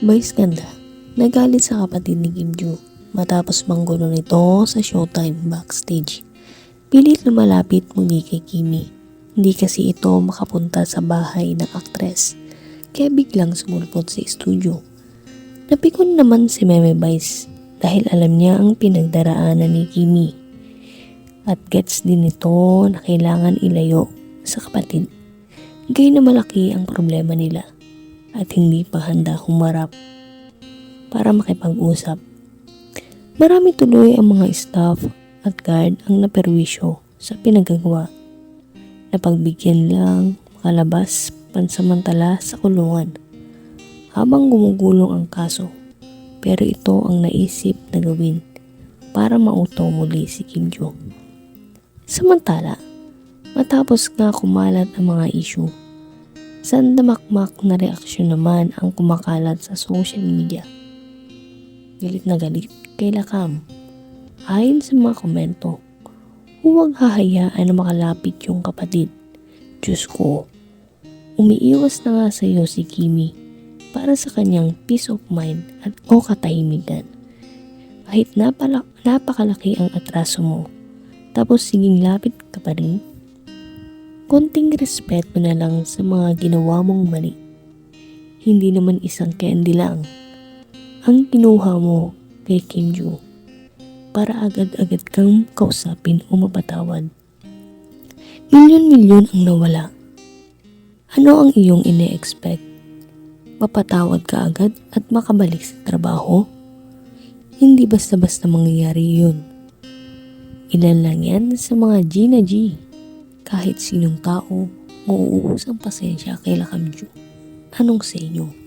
Vice ganda, nagalit sa kapatid ni Kim Joo matapos manggulo nito sa showtime backstage. Pilit na malapit muli kay Kimi. Hindi kasi ito makapunta sa bahay ng aktres. Kaya biglang sumulpot sa studio. Napikon naman si Meme Vice dahil alam niya ang pinagdaraanan ni Kimi. At gets din ito na kailangan ilayo sa kapatid. Gay na malaki ang problema nila at hindi pa handa humarap para makipag-usap. Marami tuloy ang mga staff at guard ang naperwisyo sa pinagagawa. Napagbigyan lang makalabas pansamantala sa kulungan habang gumugulong ang kaso. Pero ito ang naisip na gawin para mautaw muli si Kim Jong. Samantala, matapos nga kumalat ang mga issue, sandamakmak na reaksyon naman ang kumakalat sa social media. Galit na galit kay Lakam. Ayon sa mga komento, huwag hahayaan na makalapit yung kapatid. Diyos ko, umiiwas na nga sa iyo si Kimi para sa kanyang peace of mind at o katahimikan. Kahit napala, napakalaki ang atraso mo, tapos siging lapit ka pa rin, konting respeto na lang sa mga ginawa mong mali. Hindi naman isang candy lang ang kinuha mo kay Kim Joo para agad-agad kang kausapin o mapatawad. Milyon-milyon ang nawala. Ano ang iyong ine-expect? Mapatawad ka agad at makabalik sa trabaho? Hindi basta-basta mangyayari yun. Ilan lang yan sa mga G na G. Kahit sinong tao, mauubos ang pasensya kay Lakamju. Anong sa inyo?